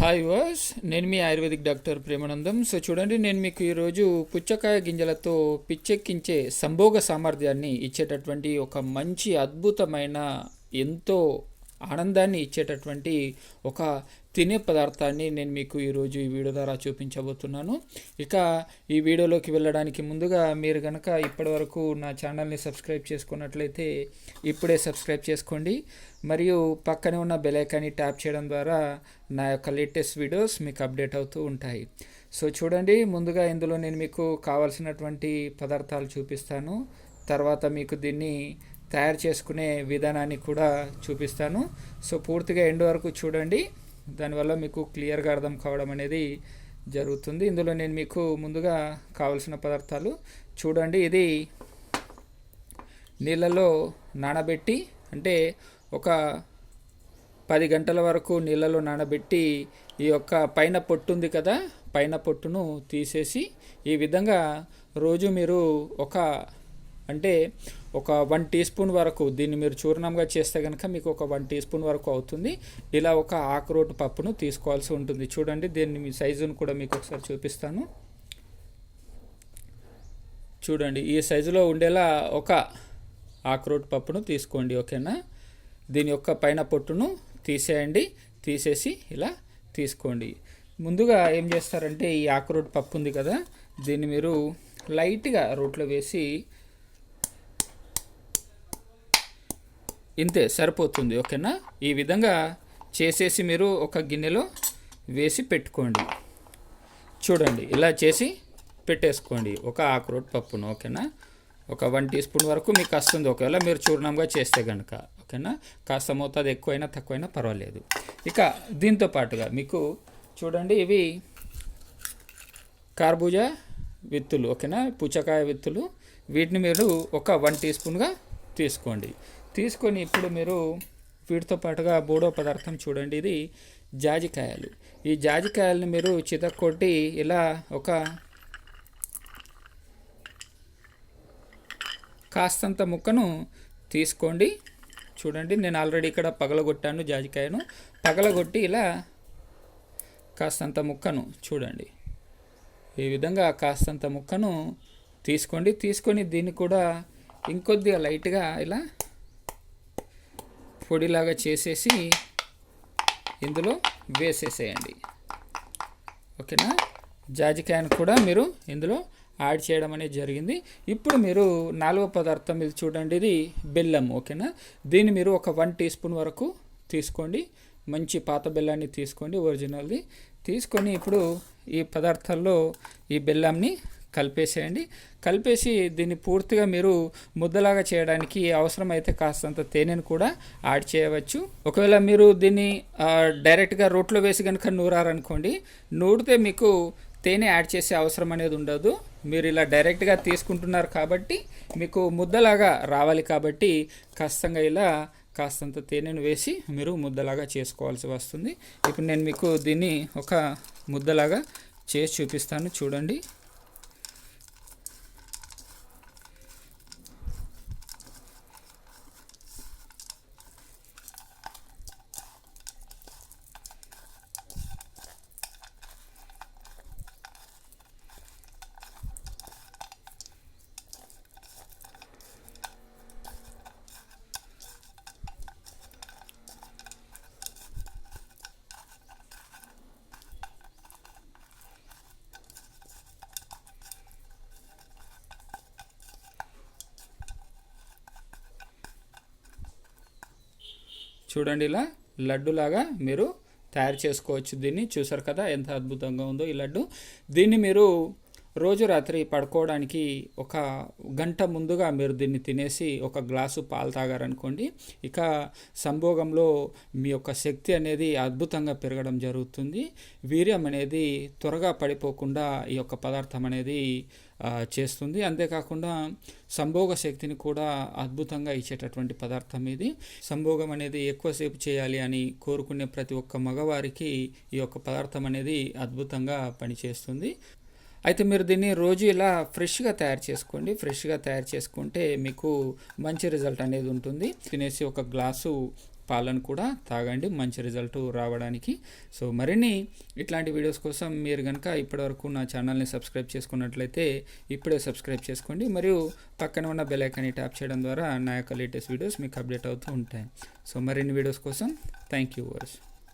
Hi వాస్ నేను మీ ఆయుర్వేదిక్ డాక్టర్ ప్రేమానందం. సో చూడండి నేను మీకు ఈరోజు పుచ్చకాయ గింజలతో పిచ్చెక్కించే సంభోగ సామర్థ్యాన్ని ఇచ్చేటటువంటి ఒక మంచి అద్భుతమైన ఎంతో ఆనందాన్ని ఇచ్చేటటువంటి ఒక తినే పదార్థాన్ని నేను మీకు ఈరోజు ఈ వీడియో ద్వారా చూపించబోతున్నాను. ఇక ఈ వీడియోలోకి వెళ్ళడానికి ముందుగా మీరు కనుక ఇప్పటివరకు నా ఛానల్ని సబ్స్క్రైబ్ చేసుకున్నట్లయితే ఇప్పుడే సబ్స్క్రైబ్ చేసుకోండి. మరియు పక్కనే ఉన్న బెలైకాన్ని ట్యాప్ చేయడం ద్వారా నా యొక్క లేటెస్ట్ వీడియోస్ మీకు అప్డేట్ అవుతూ ఉంటాయి. సో చూడండి ముందుగా ఇందులో నేను మీకు కావాల్సినటువంటి పదార్థాలు చూపిస్తాను. తర్వాత మీకు దీన్ని తయారు చేసుకునే విధానాన్ని కూడా చూపిస్తాను. సో పూర్తిగా ఎండ్ వరకు చూడండి. దానివల్ల మీకు క్లియర్గా అర్థం కావడం అనేది జరుగుతుంది. ఇందులో నేను మీకు ముందుగా కావలసిన పదార్థాలు చూడండి. ఇది నీళ్ళలో నానబెట్టి అంటే ఒక పది గంటల వరకు నీళ్ళలో నానబెట్టి ఈ యొక్క పైన పొట్టు ఉంది కదా పైన పొట్టును తీసేసి ఈ విధంగా రోజు మీరు ఒక అంటే ఒక వన్ టీ స్పూన్ వరకు దీన్ని మీరు చూర్ణంగా చేస్తే కనుక మీకు ఒక వన్ టీ స్పూన్ వరకు అవుతుంది. ఇలా ఒక ఆకురోటు పప్పును తీసుకోవాల్సి ఉంటుంది. చూడండి దీన్ని మీ సైజును కూడా మీకు ఒకసారి చూపిస్తాను. చూడండి ఈ సైజులో ఉండేలా ఒక ఆక్రోట్ పప్పును తీసుకోండి ఓకేనా? దీని యొక్క పైన పొట్టును తీసేయండి తీసేసి ఇలా తీసుకోండి. ముందుగా ఏం చేస్తారంటే ఈ ఆక్రోట్ పప్పు ఉంది కదా దీన్ని మీరు లైట్గా రోట్లో వేసి ఇంతే సరిపోతుంది ఓకేనా? ఈ విధంగా చేసేసి మీరు ఒక గిన్నెలో వేసి పెట్టుకోండి. చూడండి ఇలా చేసి పెట్టేసుకోండి. ఒక ఆక్రోట్ పప్పును ఓకేనా? ఒక వన్ టీ స్పూన్ వరకు మీకు వస్తుంది. ఒకవేళ మీరు చూర్ణంగా చేస్తే కనుక ఓకేనా? కాస్త మోతాదు ఎక్కువైనా తక్కువైనా పర్వాలేదు. ఇక దీంతో పాటుగా మీకు చూడండి ఇవి కార్బూజా విత్తులు ఓకేనా? పుచ్చకాయ విత్తులు. వీటిని మీరు ఒక వన్ టీ స్పూన్గా తీసుకోండి. తీసుకొని ఇప్పుడు మీరు వీటితో పాటుగా మూడో పదార్థం చూడండి. ఇది జాజికాయలు. ఈ జాజికాయలను మీరు చితక్కొట్టి ఇలా ఒక కాస్తంత ముక్కను తీసుకోండి. చూడండి నేను ఆల్రెడీ ఇక్కడ పగలగొట్టాను జాజికాయను. పగలగొట్టి ఇలా కాస్తంత ముక్కను చూడండి. ఈ విధంగా కాస్తంత ముక్కను తీసుకోండి. తీసుకొని దీన్ని కూడా ఇంకొద్దిగా లైట్గా ఇలా పొడిలాగా చేసేసి ఇందులో వేసేసేయండి. ఓకేనా? జాజికాయను కూడా మీరు ఇందులో యాడ్ చేయడం అనేది జరిగింది. ఇప్పుడు మీరు నాలుగో పదార్థం ఇది చూడండి ఇది బెల్లం ఓకేనా? దీన్ని మీరు ఒక వన్ టీ స్పూన్ వరకు తీసుకోండి. మంచి పాత బెల్లాన్ని తీసుకోండి ఒరిజినల్ది. తీసుకొని ఇప్పుడు ఈ పదార్థాల్లో ఈ బెల్లంని కలిపేసేయండి. కలిపేసి దీన్ని పూర్తిగా మీరు ముద్దలాగా చేయడానికి అవసరమైతే కాస్తంత తేనెను కూడా యాడ్ చేయవచ్చు. ఒకవేళ మీరు దీన్ని డైరెక్ట్గా రోట్లో వేసి కనుక నూరారనుకోండి నూడితే మీకు తేనె యాడ్ చేసే అవసరం అనేది ఉండదు. మీరు ఇలా డైరెక్ట్గా తీసుకుంటున్నారు కాబట్టి మీకు ముద్దలాగా రావాలి కాబట్టి కష్టంగా ఇలా కాస్తంత తేనెను వేసి మీరు ముద్దలాగా చేసుకోవాల్సి వస్తుంది. ఇప్పుడు నేను మీకు దీన్ని ఒక ముద్దలాగా చేసి చూపిస్తాను. చూడండి. చూడండి ఇలా లడ్డులాగా మీరు తయారు చేసుకోవచ్చు. దీన్ని చూసారు కదా ఎంత అద్భుతంగా ఉందో ఈ లడ్డు. దీన్ని మీరు రోజు రాత్రి పడుకోవడానికి ఒక గంట ముందుగా మీరు దీన్ని తినేసి ఒక గ్లాసు పాలు తాగారనుకోండి ఇక సంభోగంలో మీ యొక్క శక్తి అనేది అద్భుతంగా పెరగడం జరుగుతుంది. వీర్యం అనేది త్వరగా పడిపోకుండా ఈ యొక్క పదార్థం అనేది చేస్తుంది. అంతేకాకుండా సంభోగ శక్తిని కూడా అద్భుతంగా ఇచ్చేటటువంటి పదార్థం ఇది. సంభోగం అనేది ఎక్కువసేపు చేయాలి అని కోరుకునే ప్రతి ఒక్క మగవారికి ఈ యొక్క పదార్థం అనేది అద్భుతంగా పనిచేస్తుంది. అయితే మీరు దీన్ని రోజు ఇలా ఫ్రెష్గా తయారు చేసుకోండి. ఫ్రెష్గా తయారు చేసుకుంటే మీకు మంచి రిజల్ట్ అనేది ఉంటుంది. తినేసి ఒక గ్లాసు పాలను కూడా తాగండి. మంచి రిజల్ట్ రావడానికి. సో మరిన్ని ఇట్లాంటి వీడియోస్ కోసం మీరు కనుక ఇప్పటివరకు నా ఛానల్ని సబ్స్క్రైబ్ చేసుకున్నట్లయితే ఇప్పుడే సబ్స్క్రైబ్ చేసుకోండి. మరియు పక్కన ఉన్న బెల్ ఐకాన్ని ట్యాప్ చేయడం ద్వారా నా యొక్క లేటెస్ట్ వీడియోస్ మీకు అప్డేట్ అవుతూ ఉంటాయి. సో మరిన్ని వీడియోస్ కోసం థ్యాంక్ యూ వర్స్